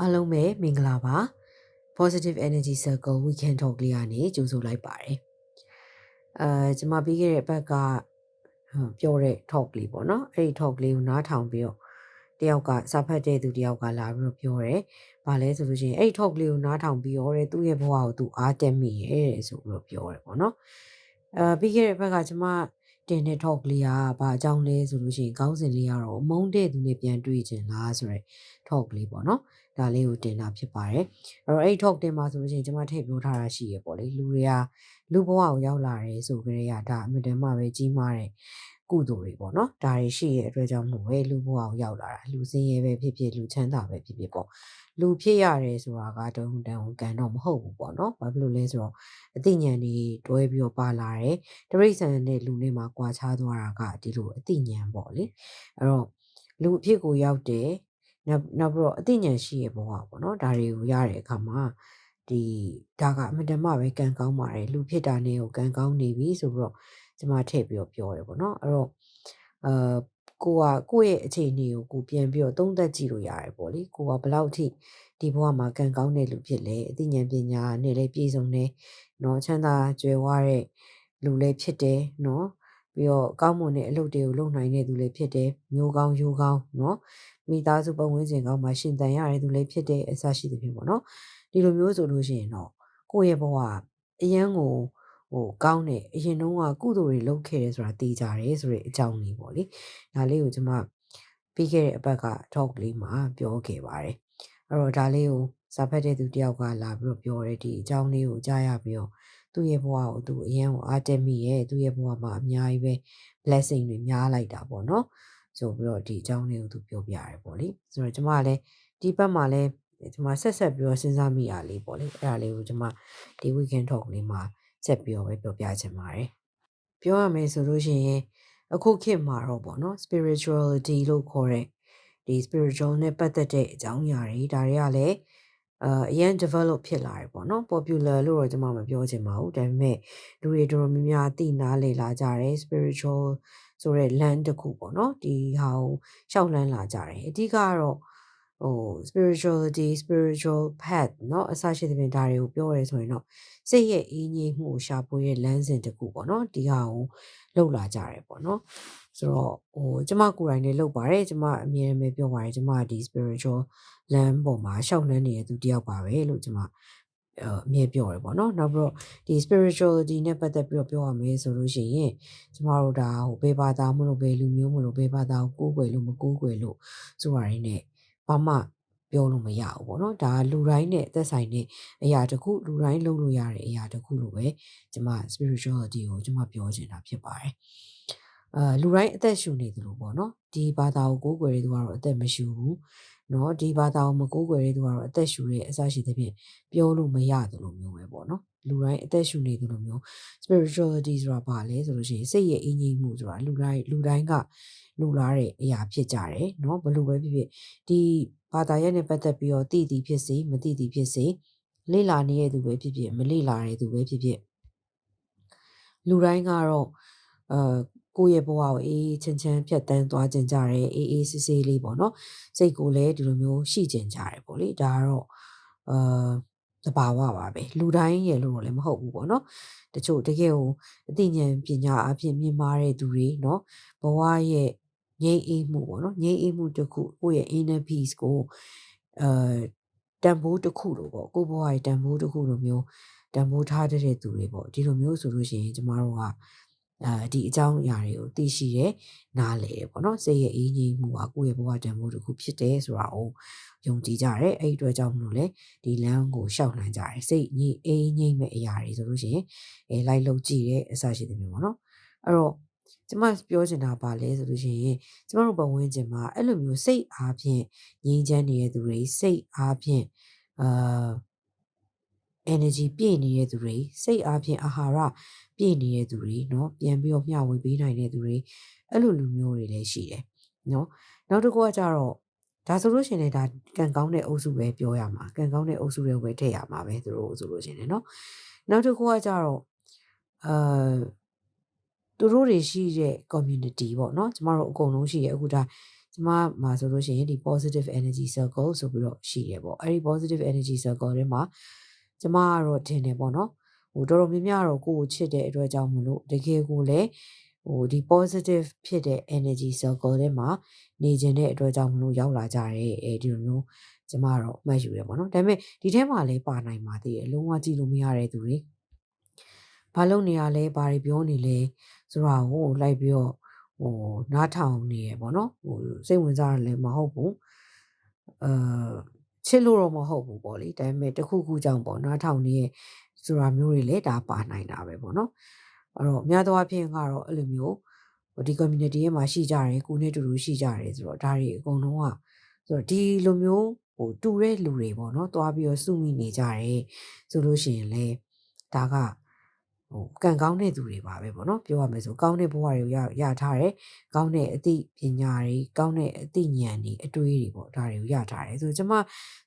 အားလုံးပဲမင်္ဂလာပါ positive energy circle weekend talk လေးကနေကြိုဆိုလိုက်ပါတယ်အဲကျွန်မပြီးခဲ့တဲ့အပတ်ကပြောတဲ့ talk လေးပေါ့နော်အဲ့ဒီ talk လေးကိုနားထောင်ပြီးတော့တယောက်ကစာဖတ်တဲ့သူတယောက်ကလာပြီးတော့ပြောတယ်။ဘာလဲဆိုလို့ရှိရင်အဲ့ဒီ talk လေးကိုနားထောင်ပြီးတော့တဲ့သူ့ရဲ့ဘဝကိုသူအားတက်မိရဲ့ဆိုပြီးတော့ပြောတယ်ပေါ့နော်။အဲပြီးခဲ့တဲ့အပတ်ကကျွန်မ တင်တဲ့ talk လေးကဘာအကြောင်းလဲဆိုလို့ရှိရင်ခေါင်းစဉ်လေးကတော့မုန်းတဲ့သူနဲ့ပြန်တွေ့ချင်လားဆိုရယ် talk လေးပေါ့နော်ဒါလေးကိုတင်တာဖြစ်ပါတယ်အဲ့တော့အဲ့ talk တင်မှာဆိုလို့ရှိရင်ကျွန်မထည့်ပြောထားတာရှိရပေါ့လေလူတွေကလူဘဝကိုရောက်လာတယ်ဆိုကြတဲ့ကဒါအမြဲတမ်းမှပဲကြီးမားတဲ့ ကုသိုလ်တွေပေါ့နော်ဒါတွေရှိရဲ့အတွက်ကြောင့်မို့ပဲလူဘဝကိုရောက်လာတာလူစင်းရဲပဲဖြစ်ဖြစ်လူချမ်းသာပဲဖြစ်ဖြစ်ပေါ့လူဖြစ်ရတယ်ဆိုတာကတုံးတန်ကံတော့မဟုတ်ဘူးပေါ့နော်ဘာဖြစ်လို့လဲဆိုတော့အသိဉာဏ်တွေတွဲပြီးတော့ပါလာတယ်တရိษံနဲ့လူနဲ့မှာကွာခြားသွားတာကဒီလိုအသိဉာဏ်ပေါ့လေအဲ့တော့လူအဖြစ်ကိုရောက်တယ်နောက်နောက်ပြီးတော့အသိဉာဏ်ရှိရဲ့ဘဝပေါ့နော်ဒါတွေကိုရတဲ့အခါမှာဒီဒါကအမှန်တမ်းပဲကံကောင်းပါတယ်လူဖြစ်တာနဲ့ကိုကံကောင်းနေပြီဆိုပြီးတော့ ကျမထည့်ပြီးတော့ပြောတယ်ပေါ့နော်အဲ့တော့အာကိုကကိုယ့်ရဲ့အခြေအနေကိုကိုပြန်ပြီးတော့သုံးသပ်ကြည့်လို့ရတယ်ပေါ့လေကိုကဘလောက်ထိဒီဘဝမှာကံကောင်းတဲ့လူဖြစ်လဲအသိဉာဏ်ပညာနဲ့လည်းပြည့်စုံတယ်နော်ချမ်းသာကြွယ်ဝတဲ့လူလည်းဖြစ်တယ်နော်ပြီးတော့ကောင်းမွန်တဲ့အလုပ်တွေကိုလုပ်နိုင်တဲ့သူလည်းဖြစ်တယ်မျိုးကောင်းရိုးကောင်းနော်မိသားစုပတ်ဝန်းကျင်ကောင်းမှာရှင်သန်ရတဲ့သူလည်းဖြစ်တယ်အစရှိသဖြင့်ပေါ့နော်ဒီလိုမျိုးဆိုလို့ရှိရင်တော့ကိုယ့်ရဲ့ဘဝအရန်ကို ဟိုကောင်းတဲ့အရင်တုန်းကကုသိုလ်တွေလုပ်ခဲ့တယ်ဆိုတာသိကြတယ်ဆိုတဲ့အကြောင်းလေးပေါ့လေဒါလေးကိုကျွန်မပြီးခဲ့တဲ့အပတ်က talk လေးမှာပြောခဲ့ပါတယ်အဲ့တော့ဒါလေးကိုစာဖတ်တဲ့သူတယောက်ကလာပြီးတော့ပြောတယ်ဒီအကြောင်းလေးကိုကြားရပြီးတော့သူ့ရဲ့ဘဝကိုသူအရင်ကအားတက်မိရဲ့သူ့ရဲ့ဘဝမှာအများကြီးပဲ blessing တွေများလိုက်တာပေါ့နော်ဆိုပြီးတော့ဒီအကြောင်းလေးကိုသူပြောပြရတယ်ပေါ့လေဆိုတော့ကျွန်မကလည်းဒီဘက်မှာလည်းကျွန်မဆက်ဆက်ပြီးတော့စဉ်းစားမိရလေးပေါ့လေအဲ့ဒါလေးကိုကျွန်မဒီ weekend talk လေးမှာ ဆက်ပြီးတော့ပဲပြောပြချင်ပါတယ်ပြောရမယ်ဆိုလို့ရှိရင်အခုခေတ်မှာတော့ပေါ့နော် spirituality လို့ခေါ်တဲ့ဒီ spiritual နဲ့ပတ်သက်တဲ့အကြောင်းအရာတွေဒါတွေကလည်းအာအရင် develop ဖြစ်လာတယ်ပေါ့နော် popular လို့တော့ကျွန်မမပြောချင်ပါဘူးဒါပေမဲ့လူတွေတော်တော်များများသိနာလေလာကြတယ် spiritual ဆိုတဲ့ land တစ်ခုပေါ့နော်ဒီဟာကိုရှောက်လန်းလာကြတယ်အဓိကကတော့ ဟို spirituality spiritual path เนาะအစရှိတဲ့ပြင်ဒါတွေကိုပြောရဲဆိုရင်တော့စိတ်ရဲ့အင်းကြီးမှုကိုရှာဖွေတဲ့လမ်းစဉ်တစ်ခုပေါ့နော်ဒီဟာကိုလောက်လာကြတယ်ပေါ့နော်ဆိုတော့ဟိုကျမကိုယ်တိုင်လည်းလုပ်ပါတယ်ကျမအမြဲတမ်းပြောပါတယ်ကျမဒီ spiritual လမ်းပေါ်မှာရှောက်လန်းနေတဲ့သူတယောက်ပါပဲလို့ကျမအမြဲပြောရပေါ့နော်နောက်ပြီးတော့ဒီ spirituality နဲ့ပတ်သက်ပြီးတော့ပြောရမယ်ဆိုလို့ရှိရင်ကျမတို့ဒါဟိုဘေးဘာသာမလို့ဘေးလူမျိုးမလို့ဘေးဘာသာကိုကိုးကွယ်လို့မကိုးကွယ်လို့ဆိုတာရင်းနဲ့ ဘာမှပြောလို့မရဘူးပေါ့နော်ဒါလူတိုင်းနဲ့သက်ဆိုင်တဲ့အရာတစ်ခုလူတိုင်းလုပ်လို့ရတဲ့အရာတစ်ခုလို့ပဲကျမ spirituality ကိုကျမပြောချင်တာဖြစ်ပါတယ်အာလူတိုင်းအသက်ရှူနေသလိုပေါ့နော်ဒီဘာသာကိုကိုးကွယ်တဲ့သူကတော့အသက်မရှူဘူးနော်ဒီဘာသာကိုမကိုးကွယ်တဲ့သူကတော့အသက်ရှူတဲ့အစရှိသဖြင့်ပြောလို့မရတယ်လို့မျိုးပဲပေါ့နော်လူတိုင်းအသက်ရှူနေတယ်လို့မျိုး spirituality ဆိုတာဘာလဲဆိုလို့ရှိရင်စိတ်ရဲ့အင်းကြီးမှုဆိုတာလူတိုင်းလူတိုင်းက လူလာတဲ့အရာဖြစ်ကြတယ်เนาะဘလို့ပဲဖြစ်ဖြစ်ဒီဘာသာရပ်နဲ့ပတ်သက်ပြီးတော့တည်တည်ဖြစ်စေမတည်တည်ဖြစ်စေလေ့လာနေတဲ့သူပဲဖြစ်ဖြစ်မလေ့လာတဲ့သူပဲဖြစ်ဖြစ်လူတိုင်းကတော့အာကိုယ့်ရဲ့ဘဝကိုအေးအေးချမ်းချမ်းဖြတ်တန်းသွားကြကြတယ်အေးအေးဆေးဆေးလေးပေါ့နော်စိတ်ကိုလည်းဒီလိုမျိုးရှိကြကြတယ်ပေါ့လေဒါကတော့အာတဘာဝပါပဲလူတိုင်းရဲ့လို့တော့လည်းမဟုတ်ဘူးပေါ့နော်တချို့တကယ်ကိုအသိဉာဏ်ပညာအပြင်မြင်မာတဲ့သူတွေเนาะဘဝရဲ့ ငြိမ်းအေးမှုပေါ့နော်ငြိမ်းအေးမှုတစ်ခုကိုယ့်ရဲ့ inner peace ကိုအဲတန်ဖိုးတစ်ခုလို့ပေါ့ကိုယ့်ဘဝရဲ့တန်ဖိုးတစ်ခုလိုမျိုးတန်ဖိုးထားတဲ့သူတွေပေါ့ဒီလိုမျိုးဆိုလို့ရှိရင်ကျမတို့ကအာဒီအကြောင်းအရာတွေကိုသိရှိရဲနားလေတယ်ပေါ့နော်စိတ်ရဲ့အေးငြိမ်းမှုကကိုယ့်ရဲ့ဘဝတန်ဖိုးတစ်ခုဖြစ်တယ်ဆိုတာကိုယုံကြည်ကြတယ်အဲ့ဒီအတွက်ကြောင့်မလို့လေဒီလမ်းကိုရှောက်လှမ်းကြတယ်စိတ်ငြိမ်အေးငြိမ်မဲ့အရာတွေဆိုလို့ရှိရင်အဲလိုက်လုပ်ကြည့်တဲ့အစရှိတဲ့မျိုးပေါ့နော်အဲ့တော့ ကျမပြောချင်တာပါလဲဆိုလို့ရှိရင်ကျမတို့ဘဝဝင်ကျင်မှာအဲ့လိုမျိုးစိတ်အားဖြင့်ငြိမ်းချမ်းနေတဲ့သူတွေစိတ်အားဖြင့်အာ energy ပြည့်နေတဲ့သူတွေစိတ်အားဖြင့်အာဟာရပြည့်နေတဲ့သူတွေเนาะပြန်ပြီးတော့မျှဝေပေးနိုင်တဲ့သူတွေအဲ့လိုလူမျိုးတွေလည်းရှိတယ်เนาะနောက်တစ်ခုကကြတော့ဒါဆိုလို့ရှိရင်လည်းဒါကံကောင်းတဲ့အုပ်စုပဲပြောရမှာကံကောင်းတဲ့အုပ်စုတွေပဲထည့်ရမှာပဲသူတို့ဆိုလို့ရှိရင်เนาะနောက်တစ်ခုကကြတော့အာ သူတို့တွေရှိတဲ့ community ပေါ့နော်ကျမတို့အကုန်လုံးရှိရအခုဒါကျမမှာဆိုလို့ရှိရင်ဒီ positive energy circle ဆိုပြီးတော့ရှိရပေါ့အဲ့ဒီ positive energy circle ထဲမှာကျမကတော့ထင်တယ်ပေါ့နော်ဟိုတော်တော်များများတော့ကိုယ်ကိုချစ်တဲ့အတွက်ကြောင့်မလို့တကယ်ကိုလည်းဟိုဒီ positive ဖြစ်တဲ့ energy circle ထဲမှာနေခြင်းတဲ့အတွက်ကြောင့်မလို့ရောက်လာကြတယ်အဲဒီလိုမျိုးကျမတော့အမှတ်ယူရပါတော့ဒါပေမဲ့ဒီထဲမှာလည်းပါနိုင်ပါသေးတယ်လုံးဝကြည့်လို့မရတဲ့သူတွေ ဘာလုပ်နေရလဲဘာတွေပြောနေလဲဆိုတာကိုလိုက်ပြီးတော့ဟိုနားထောင်နေရပေါ့နော်ဟိုစိတ်ဝင်စားရလည်းမဟုတ်ဘူးအာချစ်လို့တော့မဟုတ်ဘူးပေါ့လေဒါပေမဲ့တခုခုကြောင့်ပေါ့နားထောင်နေရဆိုတာမျိုးတွေလည်းဒါပါနိုင်တာပဲပေါ့နော်အဲ့တော့အများသောအားဖြင့်ကတော့အဲ့လိုမျိုးဒီ community ရဲ့မှာရှိကြတယ်ကိုနဲ့တူတူရှိကြတယ်ဆိုတော့ဒါတွေအကုန်လုံးကဆိုတော့ဒီလိုမျိုးဟိုတူတဲ့လူတွေပေါ့နော်တွားပြီးတော့စုမိနေကြတယ်ဆိုလို့ရှိရင်လေဒါက ဟိုကံကောင်းတဲ့သူတွေပါပဲပေါ့နော်ပြောရမယ်ဆိုကောင်းတဲ့ဘဝတွေကိုရရထားတယ်ကောင်းတဲ့အသိပညာတွေကောင်းတဲ့အသိဉာဏ်တွေအတွေးတွေပေါ့ဒါတွေကိုရထားတယ်ဆိုကျမ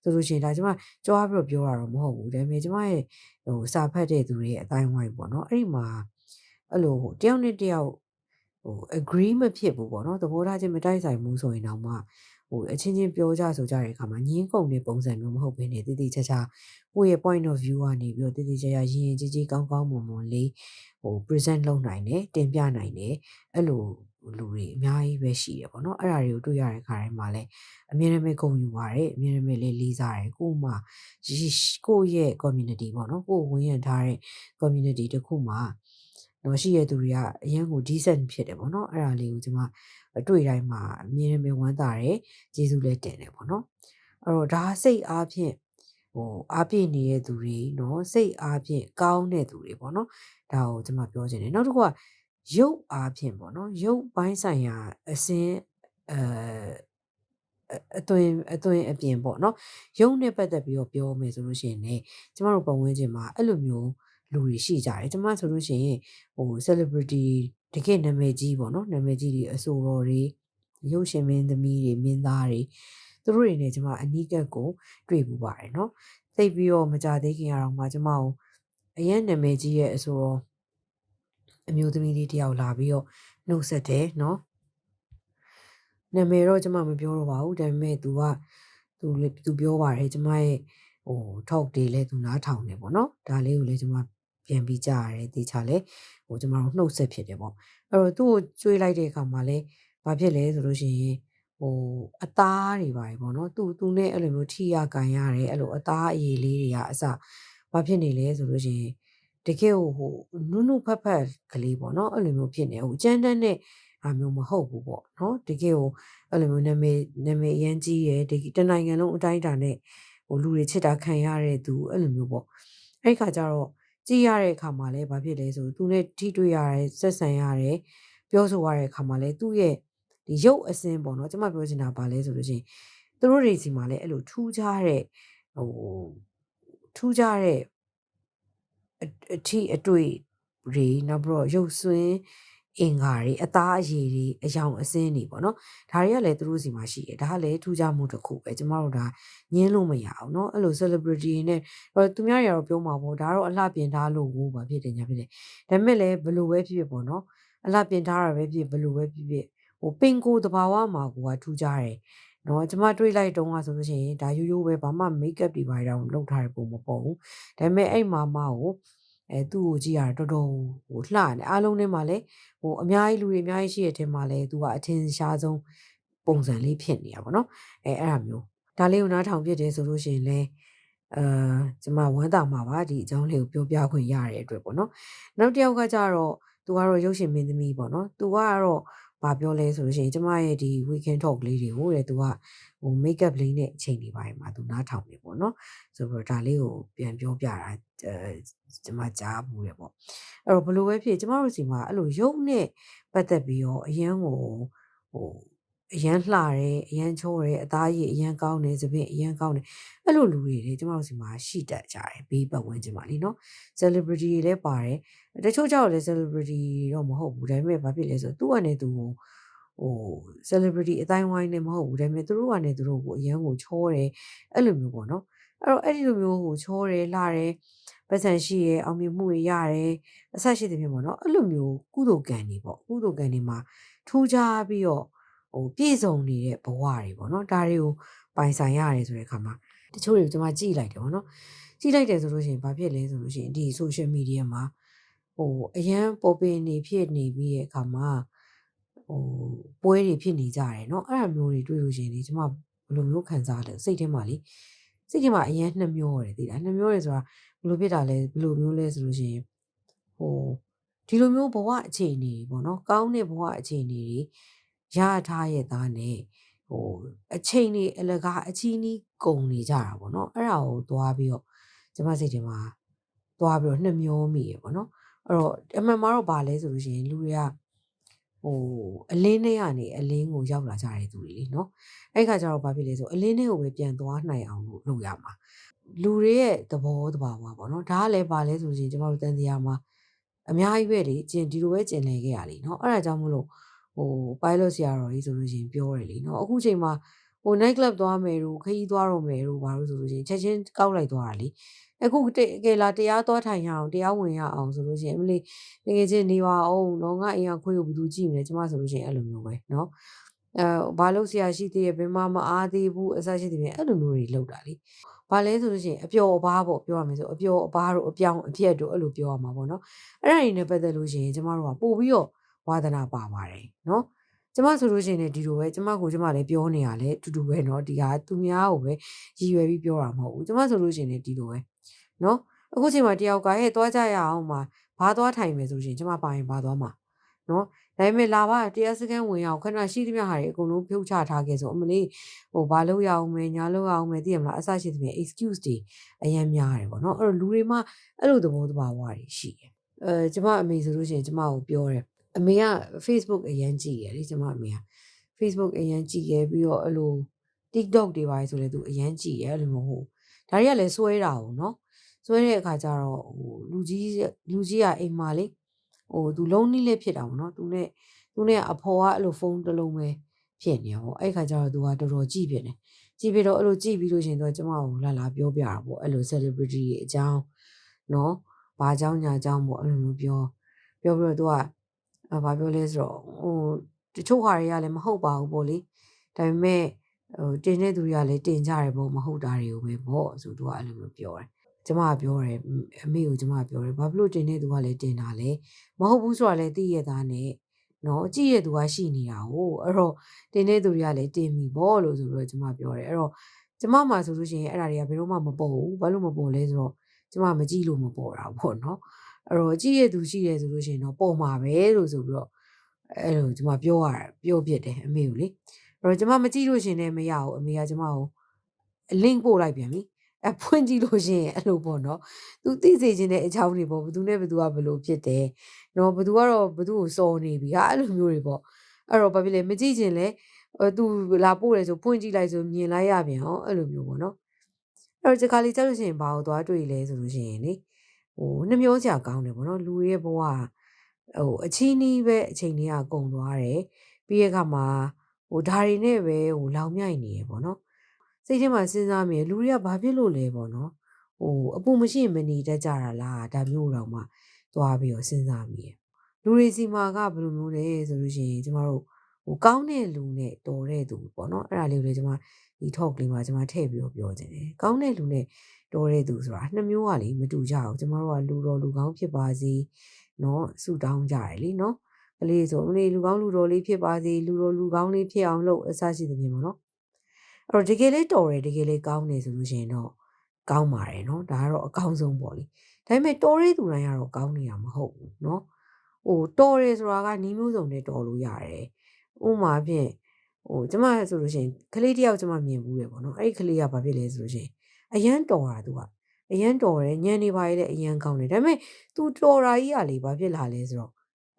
ဆိုလို့ရှိရင်ဒါကျမကြွားပြီးတော့ပြောတာတော့မဟုတ်ဘူးဒါပေမဲ့ကျမရဲ့ဟိုစာဖတ်တဲ့သူတွေရဲ့အတိုင်းဝိုင်းပေါ့နော်အဲ့ဒီမှာအဲ့လိုဟိုတယောက်နဲ့တယောက်ဟို agree မဖြစ်ဘူးပေါ့နော်သဘောထားချင်းမတိုက်ဆိုင်ဘူးဆိုရင်တော့မှ ဟိုအချင်းချင်းပြောကြဆိုကြတဲ့အခါမှာညင်းကုန်တဲ့ပုံစံမျိုးမဟုတ်ဘဲနဲ့တည်တည်ချာချာကိုယ့်ရဲ့ point of view ကနေပြီးတော့တည်တည်ချာချာရင်ရင်ကြီးကြီးကောင်းကောင်းမွန်မွန်လေးဟို present လုပ်နိုင်တယ်တင်ပြနိုင်တယ်အဲ့လိုလူတွေအများကြီးပဲရှိတယ်ပေါ့နော်အဲ့ဒါတွေကိုတွေ့ရတဲ့ခါတိုင်းမှာလည်းအမြဲတမ်းဂုဏ်ယူပါတယ်အမြဲတမ်းလေးလေးစားတယ်ကို့မှာကိုယ့်ရဲ့ community ပေါ့နော်ကိုယ်ဝင်ရထားတဲ့ community တစ်ခုမှာတော့ရှိရတဲ့သူတွေကအရင်ကို decent ဖြစ်တယ်ပေါ့နော်အဲ့ဒါလေးကိုကျွန်မအတွေ့တိုင်းမှာအမြင်နဲ့ဝမ်းသာတယ်ကျေးဇူးလည်းတင်တယ်ပေါ့နော်အဲ့တော့ဒါစိတ်အားဖြင့်ဟိုအားပြည့်နေတဲ့သူတွေနော်စိတ်အားဖြင့်ကောင်းတဲ့သူတွေပေါ့နော်ဒါကိုကျွန်မပြောချင်တယ်နောက်တစ်ခုကရုပ်အားဖြင့်ပေါ့နော်ရုပ်ပိုင်းဆိုင်ရာအစင်းအဲအသွင်အသွင်အပြင်ပေါ့နော်ရုပ်နဲ့ပတ်သက်ပြီးတော့ပြောမယ်ဆိုလို့ရှိရင်လည်းကျမတို့ပတ်ဝန်းကျင်မှာအဲ့လိုမျိုးလူတွေရှိကြတယ်ကျမဆိုလို့ရှိရင်ဟို celebrity တကယ်နာမည်ကြီးပေါ့နော်နာမည်ကြီးတွေအဆိုတော်တွေရုပ်ရှင်မင်းသမီးတွေမင်းသားတွေသူတို့တွေနဲ့ကျမအနီးကပ်ကိုတွေ့ပူပါတယ်နော်သိပြီးတော့မကြသေးခင်အောင်မှကျမကိုအရင်နာမည်ကြီးရဲ့အဆိုတော်အမျိုးသမီးလေးတယောက်လာပြီးတော့နှုတ်ဆက်တယ်နော်နာမည်တော့ကျမမပြောတော့ပါဘူးဒါပေမဲ့ तू က तू လေ तू ပြောပါတယ်ကျမရဲ့ဟို talk တွေလဲ तू နားထောင်တယ်ပေါ့နော်ဒါလေးကိုလည်းကျမ ပြန်ပြီးကြားရတယ်တေချာလဲဟိုကျမတို့နှုတ်ဆက်ဖြစ်တယ်ပေါ့အဲ့တော့သူ့ကိုကျွေးလိုက်တဲ့အခါမှာလဲဘာဖြစ်လဲဆိုလို့ရှိရင်ဟိုအသားတွေပါပေါ့နော်သူသူနဲ့အဲ့လိုမျိုးထိရကန်ရတယ်အဲ့လိုအသားအရည်လေးတွေကအစဘာဖြစ်နေလဲဆိုလို့ရှိရင်တကယ်ဟိုဟိုနုနုဖက်ဖက်ကလေးပေါ့နော်အဲ့လိုမျိုးဖြစ်နေဟိုကြမ်းတမ်းတဲ့ဟာမျိုးမဟုတ်ဘူးပေါ့နော်တကယ်ဟိုအဲ့လိုမျိုးနာမည်နာမည်အရင်ကြီးရယ်ဒီတနိုင်ငံလုံးအတိုင်းအတာနဲ့ဟိုလူတွေချစ်တာခံရတဲ့သူအဲ့လိုမျိုးပေါ့အဲ့ခါကျတော့ ကြည့်ရတဲ့အခါမှာလည်းဘာဖြစ်လဲဆိုသူနဲ့ထိတွေ့ရတယ်ဆက်ဆံရတယ်ပြောဆိုရတဲ့အခါမှာလည်းသူ့ရဲ့ဒီရုပ်အစင်းပေါ့နော်ကျွန်မပြောချင်တာဘာလဲဆိုလို့ချင်းသူတို့တွေစီမှာလည်းအဲ့လိုထူးခြားတဲ့ဟိုထူးခြားတဲ့အထီအတွေ့တွေနောက်ပြီးတော့ရုပ်ဆွင်း အင်္ဂါတွေအသားအရည်တွေအယောင်အစင်းတွေပေါ့နော်ဒါတွေကလည်းသူတို့စီမှာရှိတယ်ဒါကလည်းထူးခြားမှုတစ်ခုပဲကျမတို့ဒါညင်းလို့မရအောင်နော်အဲ့လို celebrity တွေနဲ့သူများတွေကတော့ပြောမှာပေါ့ဒါတော့အလှပြင်ထားလို့ဘူးဘာဖြစ်တယ်ညာဖြစ်တယ်ဒါပေမဲ့လည်းဘလို့ပဲဖြစ်ဖြစ်ပေါ့နော်အလှပြင်ထားတာပဲဖြစ်ဘလို့ပဲဖြစ်ဖြစ်ဟိုပင်ကိုတဘာဝမှာကိုကထူးခြားတယ်နော်ကျမတွေးလိုက်တုန်းကဆိုလို့ရှိရင်ဒါရိုးရိုးပဲဘာမှ make up တွေဘာတွေတော့လုပ်ထားတဲ့ပုံမပေါ်ဘူးဒါပေမဲ့အဲ့မှာမကို အဲသူ့ကိုကြည့်ရတာတော်တော်ဟိုလှတယ်အားလုံးထဲမှာလည်းဟိုအများကြီးလူတွေအများကြီးရှိတဲ့အထက်မှာလည်းသူကအထင်ရှားဆုံးပုံစံလေးဖြစ်နေတာပေါ့နော်အဲအဲ့ဒါမျိုးဒါလေးကိုနားထောင်ပြတယ်ဆိုလို့ရှိရင်လည်းအာကျမဝမ်းသာမှာပါဒီအကြောင်းလေးကိုပြောပြခွင့်ရတဲ့အတွက်ပေါ့နော်နောက်တစ်ယောက်ကကြတော့သူကတော့ရုပ်ရှင်မင်းသမီးပေါ့နော်သူကတော့ ဘာပြောလဲဆိုလို့ရှိရင်ကျမရဲ့ဒီ weekend talk လေးတွေကိုတဲ့သူကဟို makeup လေးနဲ့အချိန်တွေပိုင်းမှာသူနားထောင်နေပေါ့နော်ဆိုတော့ဒါလေးကိုပြန်ပြောပြတာအဲကျမကြားမှုတယ်ပေါ့အဲ့တော့ဘလို့ပဲဖြစ်ကျမတို့စီမှာအဲ့လိုရုပ်နဲ့ပတ်သက်ပြီးတော့အရန်ကိုဟို အရန်လှတယ်အရန်ချိုးတယ်အသားရည်အရန်ကောင်းတယ်သပင်အရန်ကောင်းတယ်အဲ့လိုလူတွေတွေကျမတို့စီမှာရှိတတ်ကြတယ်ဘေးပတ်ဝန်းကျင်မှာလीနော် celebrity တွေလည်းပါတယ်တချို့ကြောက်လည်း celebrity တော့မဟုတ်ဘူးဒါပေမဲ့ဘာဖြစ်လဲဆိုတော့သူ့အနေသူကိုဟို celebrity အတိုင်းဝိုင်းလည်းမဟုတ်ဘူးဒါပေမဲ့သူတို့ကနေသူတို့ကိုအရန်ကိုချောတယ်အဲ့လိုမျိုးပေါ့နော်အဲ့တော့အဲ့ဒီလိုမျိုးကိုချောတယ်လှတယ်ပတ်စံရှိရဲအောင်မြင်မှုတွေရတယ်အဆက်ရှိတဲ့ဖြစ်ပေါ့နော်အဲ့လိုမျိုးကုသိုလ်ကံတွေပေါ့ကုသိုလ်ကံတွေမှာထူးခြားပြီးတော့ ဟိုပြည့်စုံနေတဲ့ဘဝတွေပေါ့နော်ဒါတွေကိုပိုင်ဆိုင်ရတယ်ဆိုတဲ့အခါမှာတချို့တွေကိုကျွန်မကြည့်လိုက်တယ်ပေါ့နော်ကြည့်လိုက်တယ်ဆိုလို့ရှိရင်ဘာဖြစ်လဲဆိုလို့ရှိရင်ဒီ social media မှာဟိုအရန်ပေါ်ပင်နေဖြစ်နေပြီးရဲ့အခါမှာဟိုပွဲတွေဖြစ်နေကြတယ်เนาะအဲ့ဒါမျိုးတွေတွေ့လို့ရှိရင်ဒီကျွန်မဘယ်လိုမျိုးခံစားလဲစိတ်ထဲမှာလေစိတ်ထဲမှာအရန်နှမျောတယ်သိလားနှမျောတယ်ဆိုတာဘယ်လိုဖြစ်တာလဲဘယ်လိုမျိုးလဲဆိုလို့ရှိရင်ဟိုဒီလိုမျိုးဘဝအခြေအနေပေါ့နော်ကောင်းတဲ့ဘဝအခြေအနေတွေ ရထားရဲ့သားနဲ့ဟိုအချိန်တွေအလကားအချီးနီးကုန်နေကြတာပေါ့နော်အဲ့ဒါကိုသွားပြီးတော့ကျမစိတ်ထဲမှာသွားပြီးတော့နှမျောမိရပေါ့နော်အဲ့တော့အမှန်မှာတော့ဗာလဲဆိုလို့ရှိရင်လူတွေကဟိုအလင်းထဲကနေအလင်းကိုရောက်လာကြတဲ့သူတွေလीเนาะအဲ့ခါကျတော့ဘာဖြစ်လဲဆိုအလင်းထဲကိုပဲပြန်သွားနိုင်အောင်လို့လုပ်ရမှာလူတွေရဲ့သဘောတဘာဝပေါ့နော်ဒါကလည်းဗာလဲဆိုလို့ရှိရင်ကျမတို့တန်တရားမှာအများကြီးပဲလေကျင်ဒီလိုပဲကျင်လည်ခဲ့ရလीเนาะအဲ့ဒါကြောင့်မလို့ ဟို pilot ဆရာတော်ကြီးဆိုလို့ရှိရင်ပြောတယ်လीเนาะအခုချိန်မှာဟို night club သွားမယ်တို့ခရီးသွားတော့မယ်တို့ဘာလို့ဆိုလို့ရှိရင်ချက်ချင်းကောက်လိုက်သွားတာလीအခုတကယ်လာတရားသွားထိုင်ရအောင်တရားဝင်ရအောင်ဆိုလို့ရှိရင်အမလေးတကယ်ချင်းနေပါအောင်တော့ငါအိမ်ကခွေးကိုဘယ်သူကြည့်မလဲကျမဆိုလို့ရှိရင်အဲ့လိုမျိုးပဲเนาะအဲဘာလို့ဆရာရှိသေးရဲ့ဘယ်မှမအားသေးဘူးအစရှိသေးတယ်အဲ့လိုမျိုးတွေလောက်တာလीဘာလဲဆိုလို့ရှိရင်အပျော်အပါးပေါ့ပြောရမယ်ဆိုအပျော်အပါးတို့အပြောင်းအပြက်တို့အဲ့လိုပြောရမှာပေါ့နော်အဲ့ဒါတွေနဲ့ပတ်သက်လို့ရှိရင်ကျမတို့ကပို့ပြီးတော့ ဝါသနာပါပါတယ်နော်ကျမဆိုလို့ရှိရင်လည်းဒီလိုပဲကျမကိုကျမလည်းပြောနေရလဲတူတူပဲเนาะဒီဟာသူများကိုပဲရည်ရွယ်ပြီးပြောတာမဟုတ်ဘူးကျမဆိုလို့ရှိရင်လည်းဒီလိုပဲเนาะအခုချိန်မှာတယောက်ကဟဲ့သွားကြရအောင်မှာဘာသွားထိုင်မယ်ဆိုလို့ရှိရင်ကျမပါရင်ဘာသွားမှာเนาะဒါပေမဲ့လာပါတရားစခန်းဝင်အောင်ခဏရှိသမျှဟာတွေအကုန်လုံးဖြုတ်ချထားခဲ့ဆိုအမလေးဟိုဘာလို့ရအောင်မဲညာလို့ရအောင်မဲသိရမလားအစရှိသဖြင့် excuse တွေအရင်များတယ်ပေါ့နော်အဲ့တော့လူတွေမှာအဲ့လိုသဘောတဘာဝတွေရှိတယ်အဲကျမအမေဆိုလို့ရှိရင်ကျမကိုပြောတယ် အမေက Facebook အရင်ကြည့်ရလေကျမအမေက Facebook အရင်ကြည့်ရပြီးတော့အဲ့လို TikTok တွေပါဆိုလဲသူအရင်ကြည့်ရအဲ့လိုမဟုတ်ဒါတွေကလည်းစွဲတာ哦เนาะစွဲတဲ့အခါကျတော့ဟိုလူကြီးလူကြီးကအိမ်မှာလေဟိုသူလုံးနီးလေးဖြစ်တာပေါ့နော်သူနဲ့သူနဲ့အဖော်ကအဲ့လိုဖုန်းတစ်လုံးပဲဖြစ်နေပေါ့အဲ့ခါကျတော့သူကတော်တော်ကြည့်ဖြစ်နေကြည့်ပြီးတော့အဲ့လိုကြည့်ပြီးလို့ရှင်တော့ကျမကိုလာလာပြောပြတာပေါ့အဲ့လို celebrity ရဲ့အကြောင်းနော်ဘာအကြောင်းညာအကြောင်းပေါ့အဲ့လိုမျိုးပြောပြောပြီးတော့သူက ဘာပြောလဲဆိုတော့ဟိုတချို့ဟာတွေကလည်းမဟုတ်ပါဘူးပေါ့လေဒါပေမဲ့ဟိုတင်တဲ့သူတွေကလည်းတင်ကြတယ်ပေါ့မဟုတ်တာတွေကိုပဲပေါ့ဆိုသူကအဲ့လိုမျိုးပြောတယ်ကျမကပြောတယ်အမေကိုကျမကပြောတယ်ဘာဖြစ်လို့တင်တဲ့သူကလည်းတင်တာလဲမဟုတ်ဘူးဆိုတာလည်းသိရသားနဲ့နော်ကြည့်ရသူကရှိနေတာဟိုအဲ့တော့တင်တဲ့သူတွေကလည်းတင်ပြီပေါ့လို့ဆိုပြီးတော့ကျမပြောတယ်အဲ့တော့ကျမမှဆိုလို့ရှိရင်အဲ့ဒါတွေကဘယ်တော့မှမပေါ်ဘူးဘာလို့မပေါ်လဲဆိုတော့ကျမမကြည့်လို့မပေါ်တာပေါ့နော် အဲ့တော့ကြည့်ရသူရှိတယ်ဆိုလို့ရှိရင်တော့ပေါ်မှာပဲလို့ဆိုပြီးတော့အဲ့လိုကျမပြောရပြောပြတယ်အမေကိုလေအဲ့တော့ကျမမကြည့်လို့ရှင်လည်းမရဘူးအမေကကျမကို link ပို့လိုက်ပြန်ပြီအဖွင့်ကြည့်လို့ရှိရင်အဲ့လိုပေါ့နော်သူသိစေခြင်းတဲ့အကြောင်းတွေပေါ့ဘသူနဲ့ဘသူကဘလို့ဖြစ်တယ်နော်ဘသူကတော့ဘသူကိုစော်နေပြီဟာအဲ့လိုမျိုးတွေပေါ့အဲ့တော့ဘာဖြစ်လဲမကြည့်ခြင်းလဲသူလာပို့တယ်ဆိုဖွင့်ကြည့်လိုက်ဆိုမြင်လိုက်ရပြန်ဟောအဲ့လိုမျိုးပေါ့နော်အဲ့တော့ဒီခါလေးကြောက်လို့ရှိရင်ဘာကိုသွားတွေ့လဲဆိုလို့ရှိရင်လေ ဟိုနှမျောစရာကောင်းတယ်ပေါ့နော်လူရဲ့ဘဝဟိုအချင်းနီးပဲအချိန်လေးကကုန်သွားတယ်ပြီးရခါမှာဟိုဒါတွေနဲ့ပဲဟိုလောင်မြိုက်နေရပေါ့နော်စိတ်ထဲမှာစဉ်းစားမိတယ်လူတွေကဘာဖြစ်လို့လဲပေါ့နော်ဟိုအပူမရှိမနေတတ်ကြတာလားဒါမျိုးတော့မှသွားပြီးတော့စဉ်းစားမိတယ်လူတွေစီမှာကဘယ်လိုမျိုးလဲဆိုလို့ရှိရင်ကျမတို့ဟိုကောင်းတဲ့လူနဲ့တော်တဲ့သူပေါ့နော်အဲ့ဒါလေးကိုလည်းကျမဒီ talk လေးမှာကျမထည့်ပြီးတော့ပြောခြင်းတယ်ကောင်းတဲ့လူနဲ့ တော်တဲ့သူဆိုတာနှစ်မျိုးကလေမတူကြဘူးကျမတို့ကလူတော်လူကောင်းဖြစ်ပါစေเนาะဆုတောင်းကြတယ်လीเนาะကလေးဆိုအမလေးလူကောင်းလူတော်လေးဖြစ်ပါစေလူတော်လူကောင်းလေးဖြစ်အောင်လုပ်အစရှိသဖြင့်ပေါ့နော်အဲ့တော့တကယ်လေးတော်တယ်တကယ်လေးကောင်းတယ်ဆိုလို့ရှိရင်တော့ကောင်းပါတယ်เนาะဒါကတော့အကောင်းဆုံးပေါ့လေဒါပေမဲ့တော်တဲ့သူတိုင်းကတော့ကောင်းနေတာမဟုတ်ဘူးเนาะဟိုတော်တယ်ဆိုတာကနီးမျိုးစုံနဲ့တော်လို့ရတယ်ဥမာဖြင့်ဟိုကျမဆိုလို့ရှိရင်ကလေးတယောက်ကျမမြင်ဘူးတယ်ပေါ့နော်အဲ့ဒီကလေးကဘာဖြစ်လဲဆိုလို့ရှိရင် အရန်တော်တာသူကအရန်တော်တယ်ညံနေပါရဲ့တဲ့အရန်ကောင်းတယ်ဒါပေမဲ့ तू တော်တာကြီးကလေဘာဖြစ်လာလဲဆိုတော့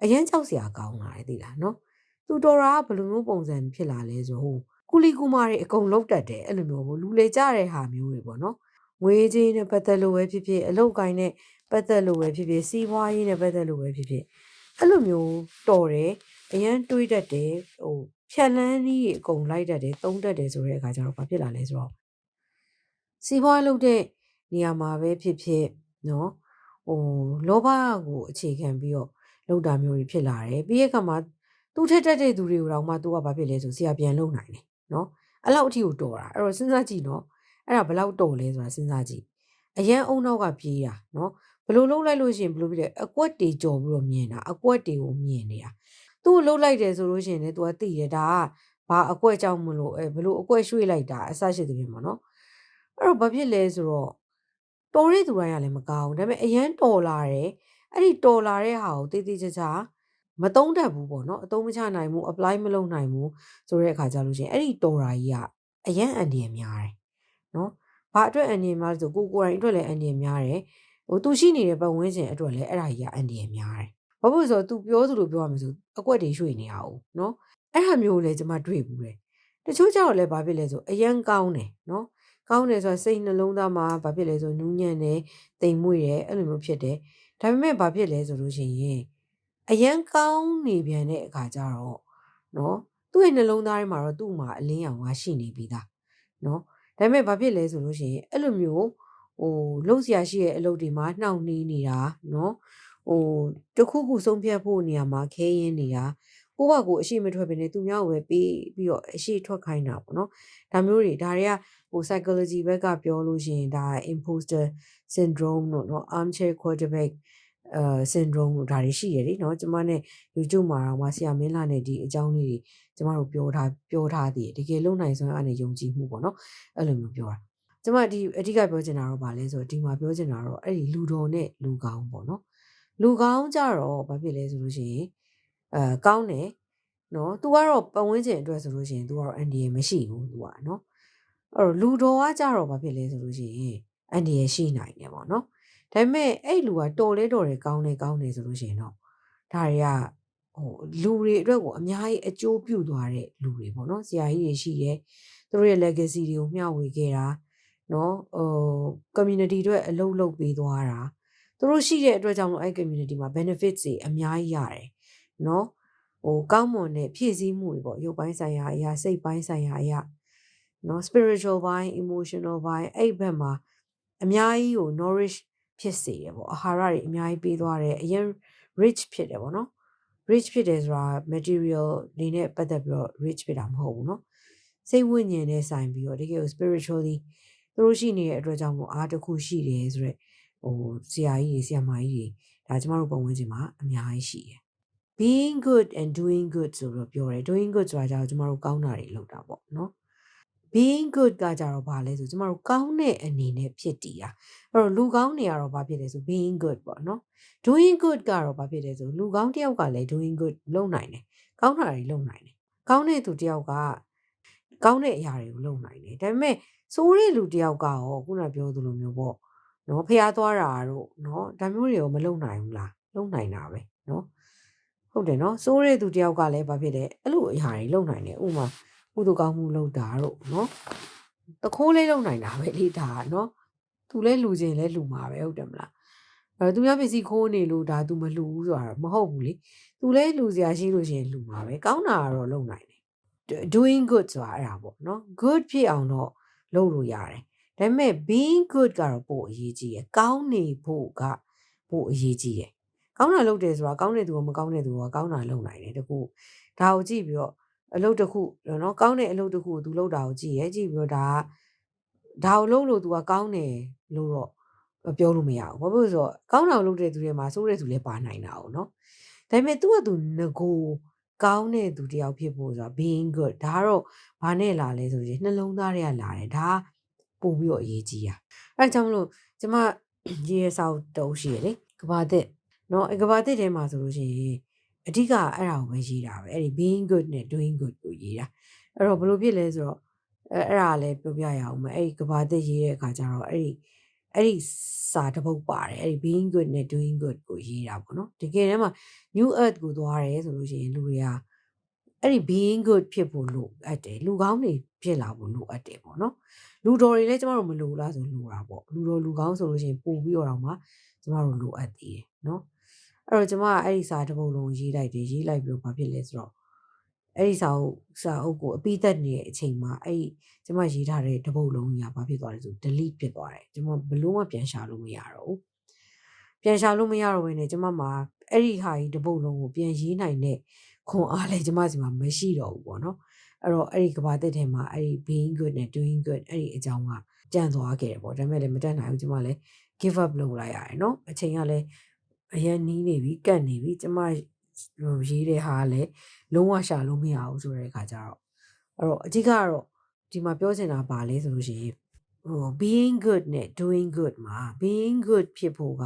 အရန်ကြောက်စရာကောင်းလာတယ်သိလားနော် तू တော်တာကဘယ်လိုမျိုးပုံစံဖြစ်လာလဲဆိုဟိုကူလီကူမာတွေအကုန်လုံးတက်တယ်အဲ့လိုမျိုးပေါ့လူလေကြတဲ့ဟာမျိုးတွေပေါ့နော်ငွေချင်းနဲ့ပတ်သက်လို့ပဲဖြစ်ဖြစ်အလုပ်ကိုင်းနဲ့ပတ်သက်လို့ပဲဖြစ်ဖြစ်စီးပွားရေးနဲ့ပတ်သက်လို့ပဲဖြစ်ဖြစ်အဲ့လိုမျိုးတော်တယ်အရန်တွေးတတ်တယ်ဟိုဖြက်လန်းကြီးအကုန်လိုက်တတ်တယ်သုံးတတ်တယ်ဆိုတဲ့အခါကျတော့ဘာဖြစ်လာလဲဆိုတော့ စီးပွားလုပ်တဲ့နေရာမှာပဲဖြစ်ဖြစ်နော်ဟိုလောဘကိုအခြေခံပြီးတော့လောက်တာမျိုးတွေဖြစ်လာတယ်ပြီးရဲ့အခါမှာသူထက်တက်တဲ့သူတွေကိုတော့မှသူကဘာဖြစ်လဲဆိုဆရာပြန်လုံနိုင်တယ်နော်အဲ့လောက်အထိကိုတော်တာအဲ့တော့စဉ်းစားကြည့်နော်အဲ့ဒါဘယ်လောက်တော်လဲဆိုတာစဉ်းစားကြည့်အရန်အုံနောက်ကပြေးတာနော်ဘလို့လုံးလိုက်လို့ရှိရင်ဘလို့ဖြစ်လဲအကွက်တွေကြော်ပြီးတော့မြင်တာအကွက်တွေကိုမြင်နေတာသူ့ကိုလုံးလိုက်တယ်ဆိုလို့ရှိရင်လည်း तू ကသိတယ်ဒါကဘာအကွက်ကြောင့်မလို့အဲဘလို့အကွက်ရွှေ့လိုက်တာအဆရှိသဖြင့်ပေါ့နော် အဲ့တော့ဘာဖြစ်လဲဆိုတော့တော်တဲ့သူတိုင်းကလည်းမကောင်းဘူးဒါပေမဲ့အရန်တော်လာတယ်အဲ့ဒီတော်လာတဲ့ဟာကိုတေးသေးချာချာမသုံးတတ်ဘူးပေါ့နော်အသုံးမချနိုင်ဘူး apply မလုပ်နိုင်ဘူးဆိုတဲ့အခါကျလို့ရှိရင်အဲ့ဒီတော်တာကြီးကအရန်အန်ဒီရများတယ်နော်ဘာအတွက်အန်ဒီရများလဲဆိုကိုကိုယ်တိုင်အတွက်လည်းအန်ဒီရများတယ်ဟိုသူရှိနေတဲ့ပတ်ဝန်းကျင်အတွက်လည်းအဲ့ဒါကြီးကအန်ဒီရများတယ်ဘာဖြစ်လို့ဆိုတော့ तू ပြောသလိုပြောရမယ်ဆိုအကွက်တွေရွှေ့နေရအောင်နော်အဲ့ဟာမျိုးလည်းကျွန်မတွေ့ဘူးတယ်တချို့ကြောက်လည်းဘာဖြစ်လဲဆိုအရန်ကောင်းတယ်နော် ကောင်းတယ်ဆိုတော့စိတ်နှလုံးသားမှာဘာဖြစ်လဲဆိုနူးညံ့တယ်တိမ်မွေ့တယ်အဲ့လိုမျိုးဖြစ်တယ်ဒါပေမဲ့ဘာဖြစ်လဲဆိုလို့ရှိရင်အရန်ကောင်းနေပြန်တဲ့အခါကျတော့နော်သူ့ရဲ့နှလုံးသားထဲမှာတော့သူ့မှာအလင်းရောင်ကရှိနေပြီးသားနော်ဒါပေမဲ့ဘာဖြစ်လဲဆိုလို့ရှိရင်အဲ့လိုမျိုးဟိုလှုပ်ရှားရှိရဲ့အလုပ်တွေမှာနှောင့်နှေးနေတာနော်ဟိုတခုခုဆုံးဖြတ်ဖို့နေရာမှာခဲရင်နေတာကိုယ့်ဘက်ကိုအရှိမထွက်ဘဲနဲ့သူများကိုပဲပြီးပြီးတော့အရှိထွက်ခိုင်းတာပေါ့နော်ဒါမျိုးတွေဒါတွေက ဟို psychology ဘက်ကပြောလို့ရှိရင်ဒါ imposter syndrome တို့เนาะ armchair quarterback အဲ syndrome တို့ဒါတွေရှိရလေเนาะကျမနဲ့ YouTube မှာတော့မဆရာမင်းလာနဲ့ဒီအကြောင်းလေးတွေကျမတို့ပြောထားပြောထားသေးတယ်တကယ်လုံနိုင်စွမ်းအနေယုံကြည်မှုပေါ့เนาะအဲ့လိုမျိုးပြောတာကျမဒီအဓိကပြောချင်တာတော့ဗာလဲဆိုတော့ဒီမှာပြောချင်တာတော့အဲ့ဒီလူတော်နဲ့လူကောင်းပေါ့เนาะလူကောင်းကြတော့ဘာဖြစ်လဲဆိုလို့ရှိရင်အဲကောင်းတယ်နော်။ तू ကတော့ပတ်ဝန်းကျင်အတွက်ဆိုလို့ရှိရင် तू ကတော့အန်ဒီရမရှိဘူး तू ကနော်။ အဲ့တော့လူတော်ကကြတော့ဘာဖြစ်လဲဆိုလို့ရှိရင်အန်ဒီရရှိနိုင်တယ်ပေါ့နော်။ဒါပေမဲ့အဲ့လူကတော်လဲတော်တယ်ကောင်းတယ်ကောင်းတယ်ဆိုလို့ရှိရင်တော့ဒါတွေကဟိုလူတွေအတွက်ကိုအများကြီးအကျိုးပြုသွားတဲ့လူတွေပေါ့နော်။ဆရာကြီးတွေရှိတယ်။သူတို့ရဲ့ legacy တွေကိုမျှဝေခဲ့တာနော်။ဟို community အတွက်အလုပ်လုပ်ပေးသွားတာသူတို့ရှိတဲ့အတွက်ကြောင့်မို့အဲ့ community မှာ benefits တွေအများကြီးရတယ်နော်။ဟိုကောင်းမွန်တဲ့ဖြည့်ဆည်းမှုတွေပေါ့ရုပ်ပိုင်းဆိုင်ရာအရာစိတ်ပိုင်းဆိုင်ရာအရာ နော် spiritual ဘိုင်း emotional ဘိုင်းအဲ့ဘက်မှာအများကြီးကို nourish ဖြစ်စေတယ်ပေါ့အာဟာရတွေအများကြီးပေးသွားတယ်အရင် rich ဖြစ်တယ်ပေါ့နော် rich ဖြစ်တယ်ဆိုတာ material တွေနဲ့ပတ်သက်ပြီးတော့ rich ဖြစ်တာမဟုတ်ဘူးเนาะစိတ်ဝိညာဉ်နဲ့ဆိုင်ပြီးတော့တကယ်ကို spiritually သူတို့ရှိနေတဲ့အတွက်ကြောင့်မို့အားတစ်ခုရှိတယ်ဆိုတော့ဟိုဆရာကြီးတွေဆရာမကြီးတွေဒါကျမတို့ပုံဝင်ခြင်းမှာအများကြီးရှိတယ် being good and doing good ဆိုတော့ပြောတယ် doing good ဆိုတာကြောင့်ကျမတို့ကောင်းတာတွေလုပ်တာပေါ့နော် being good ကကြတော့ဘာလဲဆိုကျမတို့ကောင်းတဲ့အနေနဲ့ဖြစ်တည်တာအဲ့တော့လူကောင်းနေရတော့ဘာဖြစ်လဲဆို being good ပေါ့နော် doing good ကတော့ဘာဖြစ်လဲဆိုလူကောင်းတယောက်ကလည်း doing good လုပ်နိုင်တယ်ကောင်းတာတွေလုပ်နိုင်တယ်ကောင်းတဲ့သူတယောက်ကကောင်းတဲ့အရာတွေကိုလုပ်နိုင်တယ်ဒါပေမဲ့စိုးတဲ့လူတယောက်ကရောခုနပြောသလိုမျိုးပေါ့နော်ဖျားသွားတာတို့နော်ဒါမျိုးတွေရောမလုပ်နိုင်ဘူးလားလုပ်နိုင်တာပဲနော်ဟုတ်တယ်နော်စိုးတဲ့သူတယောက်ကလည်းဘာဖြစ်လဲအဲ့လိုအရာတွေလုပ်နိုင်တယ်ဥမာ ကုသိုလ်ကောင်းမှုလုပ်တာတို့နော်တခိုးလေးလုပ်နိုင်တာပဲလေဒါနော်သူလဲလူချင်းလဲလူမှာပဲဟုတ်တယ်မလားအဲသူများပစ္စည်းခိုးနေလို့ဒါသူမလူဘူးဆိုတာမဟုတ်ဘူးလေသူလဲလူစရာရှိလို့ရှိရင်လူမှာပဲကောင်းတာကတော့လုပ်နိုင်တယ် doing good ဆိုတာအဲ့ဒါပေါ့နော် good ဖြစ်အောင်တော့လုပ်လို့ရတယ်ဒါပေမဲ့ being good ကတော့ပိုအရေးကြီးရယ်ကောင်းနေဖို့ကပိုအရေးကြီးရယ်ကောင်းတာလုပ်တယ်ဆိုတာကောင်းတဲ့သူကမကောင်းတဲ့သူကကောင်းတာလုပ်နိုင်တယ်တကူဒါကိုကြည့်ပြီးတော့ အလုပ်တစ်ခုနော်ကောင်းတဲ့အလုပ်တစ်ခုကိုသူလုပ်တာကိုကြည့်ရဲကြည့်ပြီးတော့ဒါကဒါကိုလုပ်လို့သူကကောင်းတယ်လို့တော့ပြောလို့မရဘူးဘာဖြစ်လို့ဆိုတော့ကောင်းတာကိုလုပ်တဲ့သူတွေမှာစိုးတဲ့သူလည်းပါနိုင်တာ哦နော်ဒါပေမဲ့သူကသူငကိုကောင်းတဲ့သူတယောက်ဖြစ်ဖို့ဆိုတာ being good ဒါကတော့ဘာနဲ့လာလဲဆိုရင်နှလုံးသားတွေကလာတယ်ဒါပို့ပြီးတော့အရေးကြီးတာအဲဒါကြောင့်မလို့ကျမရေဆောက်တုံးရှိရလေကဘာတဲ့နော်အကဘာတစ်ထဲမှာဆိုလို့ရှိရင် အဓိကအဲ့ဒါကိုပဲရေးတာပဲအဲ့ဒီ being good နဲ့ doing good ကိုရေးတာအဲ့တော့ဘယ်လိုဖြစ်လဲဆိုတော့အဲအဲ့ဒါလည်းပြောပြရအောင်မယ်အဲ့ဒီကဘာတစ်ရေးတဲ့အခါကျတော့အဲ့ဒီအဲ့ဒီစာတစ်ပုဒ်ပါတယ်အဲ့ဒီ being good နဲ့ doing good ကိုရေးတာပေါ့နော်တကယ်တမ်းမှာ new earth ကိုသွားတယ်ဆိုလို့ရှိရင်လူတွေကအဲ့ဒီ being good ဖြစ်ဖို့လိုအပ်တယ်လူကောင်းတွေဖြစ်လာဖို့လိုအပ်တယ်ပေါ့နော်လူတော်တွေလည်းကျမတို့မလိုလားဆိုလိုတာပေါ့လူတော်လူကောင်းဆိုလို့ရှိရင်ပို့ပြီးတော့တော့မှကျမတို့လိုအပ်သေးတယ်နော် အဲ့တော့ကျမကအဲ့ဒီစာတစ်ပုဒ်လုံးရေးလိုက်တယ်ရေးလိုက်ပြီးတော့ဘာဖြစ်လဲဆိုတော့အဲ့ဒီစာအုပ်စာအုပ်ကိုအပိသက်နေတဲ့အချိန်မှာအဲ့ကျမရေးထားတဲ့တစ်ပုဒ်လုံးကြီးကဘာဖြစ်သွားလဲဆို delete ဖြစ်သွားတယ်ကျမဘလို့မှပြန်ရှာလို့မရတော့ဘူးပြန်ရှာလို့မရတော့ဘဲနဲ့ကျမမှာအဲ့ဒီဟာကြီးတစ်ပုဒ်လုံးကိုပြန်ရေးနိုင်တဲ့ခွန်အားလည်းကျမစီမှာမရှိတော့ဘူးပေါ့နော်အဲ့တော့အဲ့ဒီကဘာတက်ထဲမှာအဲ့ဒီ being good နဲ့ doing good အဲ့ဒီအကြောင်းကကြံ့သွားခဲ့တယ်ပေါ့ဒါပေမဲ့လည်းမတတ်နိုင်ဘူးကျမလည်း give up လုပ်လိုက်ရတယ်နော်အချိန်ကလည်း အရင်နီးနေပြီကတ်နေပြီကျမဟိုရေးတဲ့ဟာကလည်းလုံးဝရှာလို့မရဘူးဆိုတဲ့အခါကျတော့အဲ့တော့အဓိကကတော့ဒီမှာပြောချင်တာပါလဲဆိုလို့ရှိရင်ဟို being good နဲ့ doing good မှာ being good ဖြစ်ဖို့က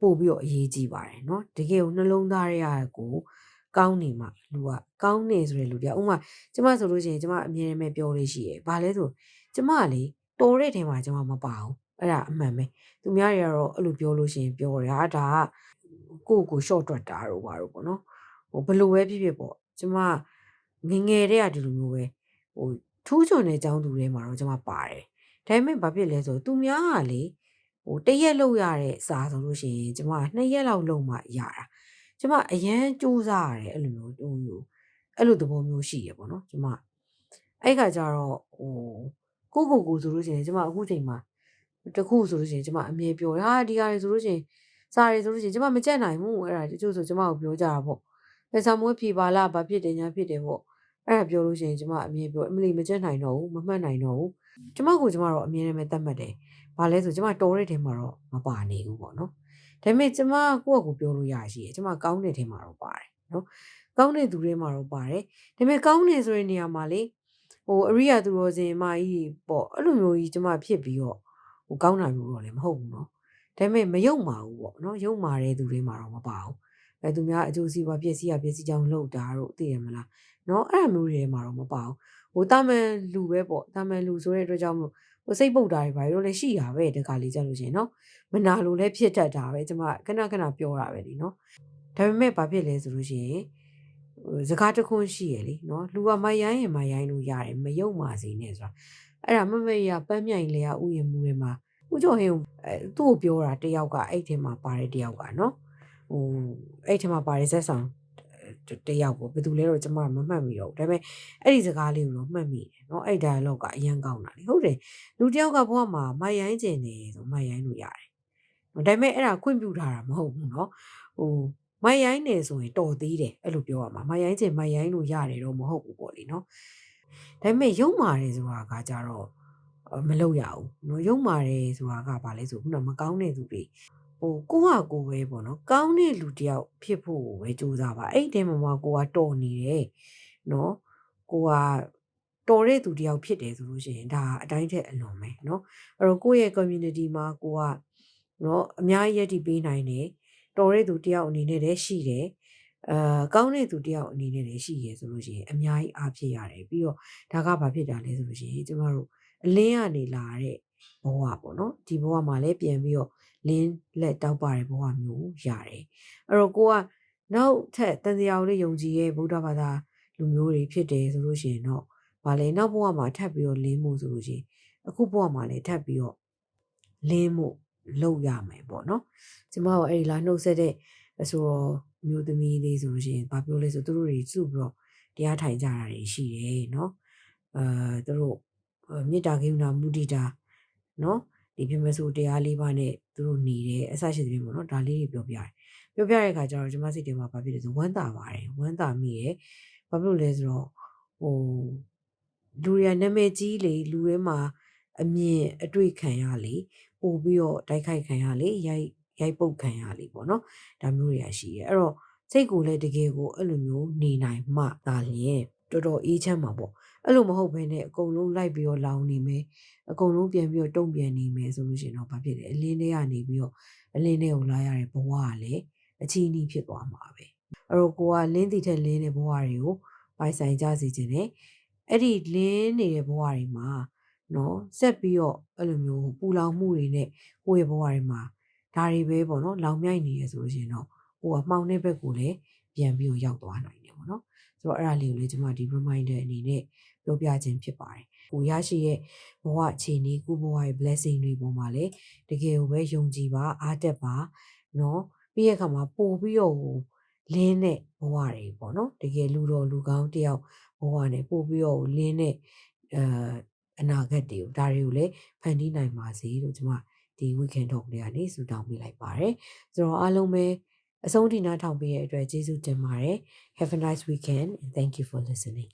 ပို့ပြီးတော့အရေးကြီးပါတယ်เนาะတကယ်ကိုနှလုံးသားရရကိုကောင်းနေမှလူကကောင်းနေဆိုတဲ့လူပြဥပမာကျမဆိုလို့ရှိရင်ကျမအမြဲတမ်းပြောလို့ရှိရယ်ဘာလဲဆိုကျမကလေတော်တဲ့ထဲမှာကျမမပါဘူး အဲ့ဒါအမှန်ပဲသူများတွေကတော့အဲ့လိုပြောလို့ရှိရင်ပြောတယ်ဟာဒါကကိုယ့်ကို short တွက်တာတော့ဘာလို့ပေါ့နော်ဟိုဘလို့ပဲဖြစ်ဖြစ်ပေါ့ကျမငငယ်တဲ့ကဒီလိုမျိုးပဲဟိုထူးချွန်တဲ့အကြောင်းသူတွေမှာတော့ကျမပါတယ်ဒါပေမဲ့ဘာဖြစ်လဲဆိုသူများကလေဟိုတရက်လောက်ရတဲ့စာဆိုလို့ရှိရင်ကျမနှစ်ရက်လောက်လောက်မှရတာကျမအရန်စူးစားရတယ်အဲ့လိုမျိုးဟိုအဲ့လိုသဘောမျိုးရှိရပေါ့နော်ကျမအဲ့ခါကျတော့ဟိုကိုကိုကိုဆိုလို့ရှိရင်ကျမအခုချိန်မှာ တခုဆိုလို့ရှိရင်ကျမအမြဲပြောဟာဒီဟာတွေဆိုလို့ရှိရင်စားရဆိုလို့ရှိရင်ကျမမကြက်နိုင်ဘူးအဲ့ဒါတချို့ဆိုကျမကိုပြောကြတာပေါ့အဲဆာမွေးဖြေပါလားဘာဖြစ်တယ်ညာဖြစ်တယ်ပေါ့အဲ့ဒါပြောလို့ရှိရင်ကျမအမြဲပြောအမလီမကြက်နိုင်တော့ဘူးမမှတ်နိုင်တော့ဘူးကျမကိုကျမတော့အမြဲတမ်းပဲတတ်မှတ်တယ်ဘာလဲဆိုကျမတော်တဲ့ထဲမှာတော့မပါနေဘူးပေါ့နော်ဒါပေမဲ့ကျမကိုယ့်အကူပြောလို့ရရှိတယ်ကျမကောင်းတဲ့ထဲမှာတော့ပါတယ်နော်ကောင်းတဲ့သူတွေမှာတော့ပါတယ်ဒါပေမဲ့ကောင်းနေဆိုတဲ့နေရာမှာလေဟိုအရိယာသူတော်စင်မကြီးပေါ့အဲ့လိုမျိုးကြီးကျမဖြစ်ပြီးတော့ ဟိုကောင်းတာမျိုးတော့လည်းမဟုတ်ဘူးနော်ဒါပေမဲ့မယုံပါဘူးပေါ့နော်ယုံမာတဲ့သူတွေမှာတော့မပါဘူးအဲသူများအကျိုးစီးပွားပစ္စည်းရပစ္စည်းကြောင့်လှုပ်တာတို့သိရမလားနော်အဲ့အမျိုးတွေမှာတော့မပါဘူးဟိုတာမန်လူပဲပေါ့တာမန်လူဆိုတဲ့အတွက်ကြောင့်မလို့ဟိုစိတ်ပုတ်တာတွေဘာလို့လဲရှိရပဲတခါလေးကြလို့ရှင်နော်မနာလို့လည်းဖြစ်တတ်တာပဲကျမခဏခဏပြောတာပဲလीနော်ဒါပေမဲ့ဘာဖြစ်လဲဆိုလို့ရှိရင်စကားတခွန်းရှိရလေနော်လူကမရိုင်းရင်မရိုင်းလို့ရတယ်မယုံပါစေနဲ့ဆိုတာအဲ့ဒါမမရပန်းမြိုင်လေရဥယျာဉ်မှုတွေမှာဦးကျော်ဟင်းအဲသူ့ကိုပြောတာတယောက်ကအဲ့ထဲမှာပါတဲ့တယောက်ကနော်ဟိုအဲ့ထဲမှာပါတဲ့ဇက်ဆောင်တယောက်ကိုဘယ်သူလဲတော့ကျမမမှတ်မိတော့ဘူးဒါပေမဲ့အဲ့ဒီစကားလေးကိုတော့မှတ်မိတယ်เนาะအဲ့ dialogue ကအရန်ကောင်းတာလေဟုတ်တယ်လူတယောက်ကဘဝမှာမိုက်ရိုင်းကျင်နေဆိုမိုက်ရိုင်းလို့ရတယ်ဒါပေမဲ့အဲ့ဒါခွင့်ပြုထားတာမဟုတ်ဘူးเนาะဟိုမိုက်ရိုင်းနေဆိုရင်တော်သေးတယ်အဲ့လိုပြောရမှာမိုက်ရိုင်းကျင်မိုက်ရိုင်းလို့ရတယ်တော့မဟုတ်ဘူးပေါ့လေเนาะ ဒါပေမဲ့ရုံမာတယ်ဆိုတာကကြတော့မလုပ်ရဘူးเนาะရုံမာတယ်ဆိုတာကဘာလဲဆိုခုနမကောင်းတဲ့သူတွေဟိုကိုကကိုပဲပေါ့နော်ကောင်းတဲ့လူတယောက်ဖြစ်ဖို့ပဲကြိုးစားပါအဲ့ဒီတဲမှာမှာကိုကတော်နေတယ်နော်ကိုကတော်တဲ့သူတယောက်ဖြစ်တယ်ဆိုလို့ရှိရင်ဒါအတိုင်းထက်အလွန်ပဲเนาะအဲ့တော့ကိုယ့်ရဲ့ community မှာကိုကเนาะအများကြီးရည်တည်ပေးနိုင်တယ်တော်တဲ့သူတယောက်အနေနဲ့လည်းရှိတယ် အာကောင်းတဲ့သူတယောက်အနေနဲ့လည်းရှိရဆိုလို့ရှိရင်အများကြီးအားဖြစ်ရတယ်ပြီးတော့ဒါကဘာဖြစ်တာလဲဆိုလို့ရှိရင်ကျမတို့အလင်းကနေလာတဲ့ဘဝပေါ့နော်ဒီဘဝမှာလည်းပြန်ပြီးတော့လင်းလက်တောက်ပါတဲ့ဘဝမျိုးရတယ်အဲ့တော့ကိုကနောက်ထပ်တန်တရားလေးယုံကြည်ရဲ့ဗုဒ္ဓဘာသာလူမျိုးတွေဖြစ်တယ်ဆိုလို့ရှိရင်တော့ဗာလဲနောက်ဘဝမှာထပ်ပြီးတော့လင်းမှုဆိုလို့ရှိရင်အခုဘဝမှာလည်းထပ်ပြီးတော့လင်းမှုလုပ်ရမယ်ပေါ့နော်ကျမတို့အဲ့ဒီလာနှုတ်ဆက်တဲ့ဆိုတော့ မျိုးသမီးလေးဆိုလို့ရှိရင်ဘာပြောလဲဆိုသူတို့တွေစုပြီးတော့တရားထိုင်ကြတာတွေရှိတယ်နော်အဲသူတို့မေတ္တာကိမ္မာမုဒိတာနော်ဒီပြမဆိုတရားလေးပါနဲ့သူတို့နေတယ်အဆရှိတဲ့ပြင်ပေါ့နော်ဒါလေးတွေပြောပြတယ်ပြောပြတဲ့အခါကျတော့ကျမစိတ်ထဲမှာဘာဖြစ်လဲဆိုဝမ်းသာပါတယ်ဝမ်းသာမိတယ်ဘာဖြစ်လို့လဲဆိုတော့ဟိုလူရနာမည်ကြီးလေလူတွေမှာအမြင်အတွေ့ခံရလေပို့ပြီးတော့တိုက်ခိုက်ခံရလေရိုက် ရိုက်ပုတ်ခံရလေပေါ့နော်ဒါမျိုးတွေကရှိရဲအဲ့တော့စိတ်ကိုလည်းတကယ်ကိုအဲ့လိုမျိုးနေနိုင်မှသာလျင်တော်တော်အေးချမ်းမှာပေါ့အဲ့လိုမဟုတ်ဘဲနဲ့အကုန်လုံးလိုက်ပြီးတော့လောင်နေမယ်အကုန်လုံးပြန်ပြီးတော့တုံ့ပြန်နေမယ်ဆိုလို့ရှိရင်တော့ဘာဖြစ်လဲအလင်းထဲကနေပြီးတော့အလင်းထဲကိုလာရတဲ့ဘဝကလည်းအချီးနှီးဖြစ်သွားမှာပဲအဲ့တော့ကိုကလင်းတီထက်လင်းတဲ့ဘဝတွေကိုပိုင်ဆိုင်ကြစီခြင်းနဲ့အဲ့ဒီလင်းနေတဲ့ဘဝတွေမှာနော်ဆက်ပြီးတော့အဲ့လိုမျိုးပူလောင်မှုတွေနဲ့ကိုယ့်ရဲ့ဘဝတွေမှာ ဒါတွေပဲပေါ့နော်လောင်မြိုက်နေရဆိုလို့ရှိရင်တော့ဟိုကမှောင်တဲ့ဘက်ကိုလည်းပြန်ပြီးတော့ရောက်သွားနိုင်တယ်ပေါ့နော်ဆိုတော့အဲ့ဒါလေးကိုလည်းကျွန်မဒီ reminder အနေနဲ့ပြောပြခြင်းဖြစ်ပါတယ်ကိုရရှိရဲ့ဘဝအခြေအနေကိုဘဝရဲ့ blessing တွေပေါ်မှာလည်းတကယ်ကိုပဲယုံကြည်ပါအားတက်ပါနော်ပြီးရခါမှာပို့ပြီးတော့လင်းတဲ့ဘဝတွေပေါ့နော်တကယ်လူတော်လူကောင်းတယောက်ဘဝနဲ့ပို့ပြီးတော့လင်းတဲ့အာအနာဂတ်တွေကိုဒါတွေကိုလည်းဖန်တီးနိုင်ပါစေလို့ကျွန်မ ဒီ weekend talk လေးကနေဆုတောင်းပေးလိုက်ပါတယ်ဆိုတော့အားလုံးပဲအဆုံးထိနားထောင်ပေးတဲ့အတွက်ကျေးဇူးတင်ပါတယ် have a nice weekend and thank you for listening